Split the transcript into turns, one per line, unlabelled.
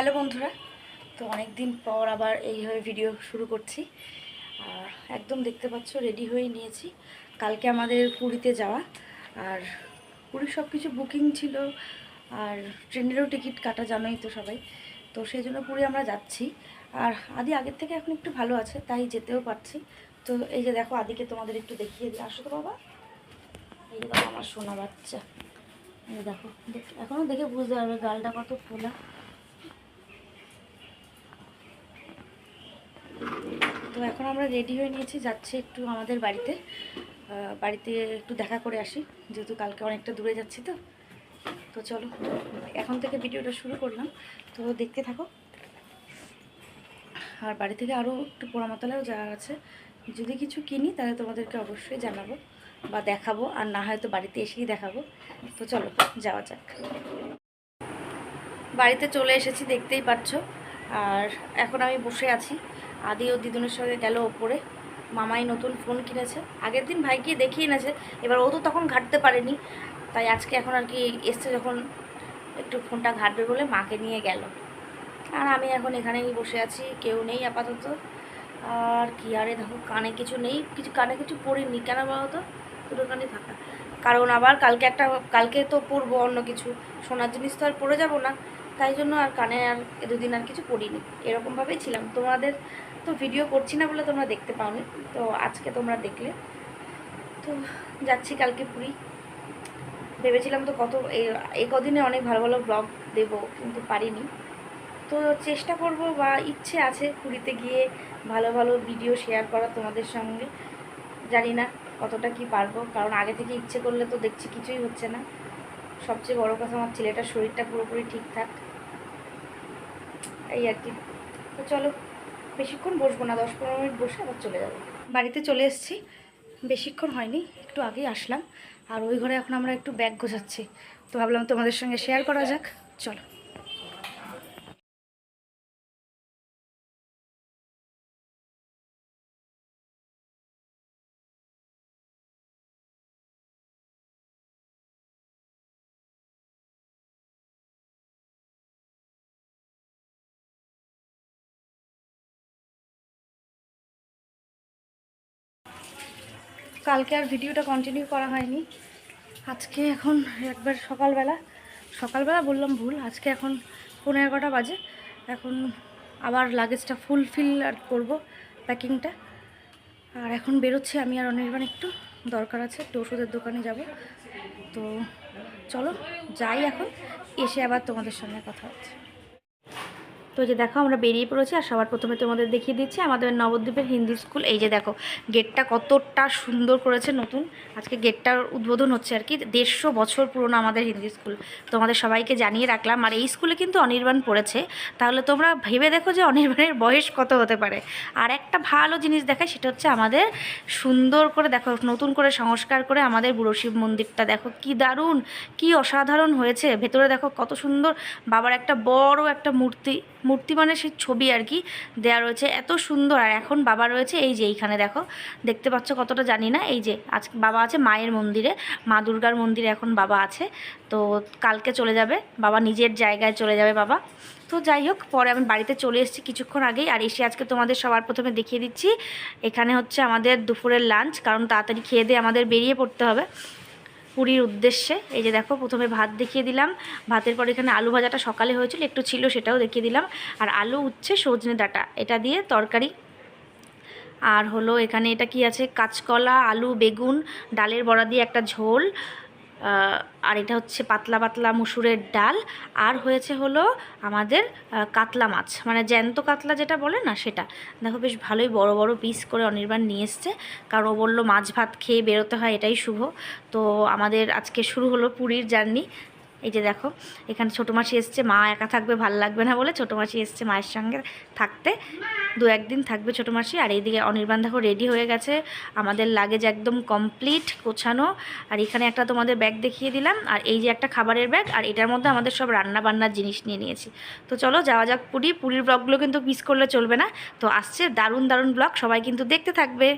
Hello বন্ধুরা, তো অনেক দিন পর আবার এইভাবে ভিডিও শুরু করছি। আর একদম দেখতে পাচ্ছ রেডি হয়ে নিয়েছি। কালকে আমাদের পুরীতে যাওয়া। আর পুরীর সব কিছু বুকিং ছিল, আর ট্রেনেরও টিকিট কাটা জানোই তো সবাই। তো সেই জন্য পুরী আমরা যাচ্ছি। আর আদি আগের থেকে এখন একটু ভালো আছে, তাই যেতেও পারছি। তো এই যে দেখো, আদিকে তোমাদের একটু দেখিয়ে দিই। আসো তো বাবা। এই দেখো আমার সোনা বাচ্চা। এই দেখো এখনও দেখে বুঝতে পারবে গালটা কত ফোলা। তো এখন আমরা রেডি হয়ে নিয়েছি, যাচ্ছি একটু আমাদের বাড়িতে। বাড়িতে একটু দেখা করে আসি, যেহেতু কালকে অনেকটা দূরে যাচ্ছি তো। তো চলো, এখন থেকে ভিডিওটা শুরু করলাম। তো দেখতে থাকো। আর বাড়ি থেকে আরও একটু পোড়ামাতলাও যাওয়া আছে। যদি কিছু কিনি, তাহলে তোমাদেরকে অবশ্যই জানাব বা দেখাবো, আর না হয়তো বাড়িতে এসেই দেখাবো। তো চলো, যাওয়া যাক। বাড়িতে চলে এসেছি, দেখতেই পাচ্ছ। আর এখন আমি বসে আছি। আদি ও দিদুনের সঙ্গে গেল ওপরে। মামাই নতুন ফোন কিনেছে। আগের দিন ভাইকে দেখিয়ে এনেছে, এবার ও তো তখন ঘাটতে পারেনি। তাই আজকে এখন আর কি এসছে যখন একটু ফোনটা ঘাটবে বলে মাকে নিয়ে গেল। আর আমি এখন এখানেই বসে আছি, কেউ নেই আপাতত। আর কি আরে দেখো, কানে কিছু নেই, কিছু কানে কিছু পড়িনি। কেন বলো তো? দুটো কানে থাকা কারণ আবার কালকে একটা, কালকে তো পরবো অন্য কিছু। সোনার জিনিস তো আর পরে যাব না। তাই জন্য আর কানে আর দুদিন আর কিছু পড়িনি। এরকমভাবেই ছিলাম। তোমাদের তো ভিডিও করছি না বলে তোমরা দেখতে পাওনি। তো আজকে তোমরা দেখলে। তো যাচ্ছি কালকে পুরী। ভেবেছিলাম তো কত এই কদিনে অনেক ভালো ভালো ব্লগ দেব, কিন্তু পারিনি। তো চেষ্টা করব বা ইচ্ছে আছে পুরীতে গিয়ে ভালো ভালো ভিডিও শেয়ার করা তোমাদের সঙ্গে। জানি না কতটা কি পারব, কারণ আগে থেকে ইচ্ছে করলে তো দেখছি কিছুই হচ্ছে না। সবচেয়ে বড় কথা আমার ছেলেটার শরীরটা পুরোপুরি ঠিকঠাক এই আর কি। তো চলো, বেশিক্ষণ বসবো না, দশ পনেরো মিনিট বসে আবার চলে যাব। বাড়িতে চলে এসেছি। বেশিক্ষণ হয়নি, একটু আগেই আসলাম। আর ওই ঘরে এখন আমরা একটু ব্যাগ গোছাচ্ছি। তো ভাবলাম তোমাদের সঙ্গে শেয়ার করা যাক। চলো। কালকে আর ভিডিওটা কন্টিনিউ করা হয়নি। আজকে এখন একবার সকালবেলা সকালবেলা বললাম ভুল, আজকে এখন পনেরো এগারোটা বাজে, এখন আবার লাগেজটা ফুলফিল আর করব প্যাকিংটা আর এখন বেরোচ্ছি আমি আর অনির্বাণ একটু, দরকার আছে একটু ওষুধের দোকানে যাব। তো চলো, যাই এখন, এসে আবার তোমাদের সঙ্গে কথা হচ্ছে। তো যে দেখো, আমরা বেরিয়ে পড়েছি আর সবার প্রথমে তোমাদের দেখিয়ে দিচ্ছি আমাদের নবদ্বীপের হিন্দু স্কুল। এই যে দেখো, গেটটা কতটা সুন্দর করেছে নতুন। আজকে গেটটার উদ্বোধন হচ্ছে আর কি, দেড়শো বছর পুরনো আমাদের হিন্দু স্কুল। তোমাদের সবাইকে জানিয়ে রাখলাম, আর এই স্কুলে কিন্তু অনির্বাণ পড়েছে। তাহলে তোমরা ভেবে দেখো যে অনির্বাণের বয়স কত হতে পারে। আর একটা ভালো জিনিস দেখায়, সেটা হচ্ছে আমাদের সুন্দর করে দেখো, নতুন করে সংস্কার করে আমাদের বুড়ো শিব মন্দিরটা। দেখো কি দারুণ, কি অসাধারণ হয়েছে। ভেতরে দেখো কত সুন্দর, বাবার একটা বড় একটা মূর্তি মূর্তি মানে সেই ছবি আর কি দেয়া রয়েছে, এত সুন্দর। আর এখন বাবা রয়েছে, এই যে এইখানে দেখো, দেখতে পাচ্ছ কতটা জানি না, এই যে আজকে বাবা আছে মায়ের মন্দিরে, মা দুর্গার মন্দিরে এখন বাবা আছে। তো কালকে চলে যাবে, বাবা নিজের জায়গায় চলে যাবে বাবা। তো যাই হোক, পরে আমি বাড়িতে চলে এসেছি কিছুক্ষণ আগেই, আর এসে আজকে তোমাদের সবার প্রথমে দেখিয়ে দিচ্ছি, এখানে হচ্ছে আমাদের দুপুরের লাঞ্চ কারণ তাড়াতাড়ি খেয়ে দিয়ে আমাদের বেরিয়ে পড়তে হবে। পুরীর উদ্দেশ্যে। এই যে দেখো, প্রথমে ভাত দেখিয়ে দিলাম। ভাতের পর এখানে আলু ভাজাটা সকালে হয়েছিল, একটু ছিল সেটাও দেখিয়ে দিলাম। আর আলু উচ্ছে সজনে ডাটা, এটা দিয়ে তরকারি। আর হলো এখানে এটা কি আছে? কাঁচকলা, আলু, বেগুন, ডালের বড়া দিয়ে একটা ঝোল। আর এটা হচ্ছে পাতলা পাতলা মুসুরের ডাল, আর হয়েছে হলো আমাদের কাতলা মাছ। মানে জ্যান্ত কাতলা যেটা বলে না সেটা। দেখো বেশ ভালোই বড় বড় পিস করে অনির্বাণ নিয়ে এসছে। কারণ ও বলল, মাছ ভাত খেয়ে বেরোতে হয়, এটাই শুভ। তো আমাদের আজকে শুরু হলো পুরীর জার্নি। এই যে দেখো, এখানে ছোটো মাসি এসছে, মা একা থাকবে, ভালো লাগবে না বলে ছোটো মাসি এসছে মায়ের সঙ্গে থাকতে। দু একদিন থাকবে ছোটো মাসি, আর এইদিকে অনির্বাণ দেখো রেডি হয়ে গেছে, আমাদের লাগেজ একদম কমপ্লিট গোছানো। আর এখানে একটা তোমাদের ব্যাগ দেখিয়ে দিলাম, আর এই যে একটা খাবারের ব্যাগ আর এটার মধ্যে আমাদের সব রান্না বান্নার জিনিস নিয়ে নিয়েছি। তো চলো যাওয়া যাক পুরী, পুরীর ব্লগগুলো কিন্তু মিস করলে চলবে না। তো আসছে দারুণ দারুণ ব্লগ সবাই কিন্তু দেখতে থাকবে।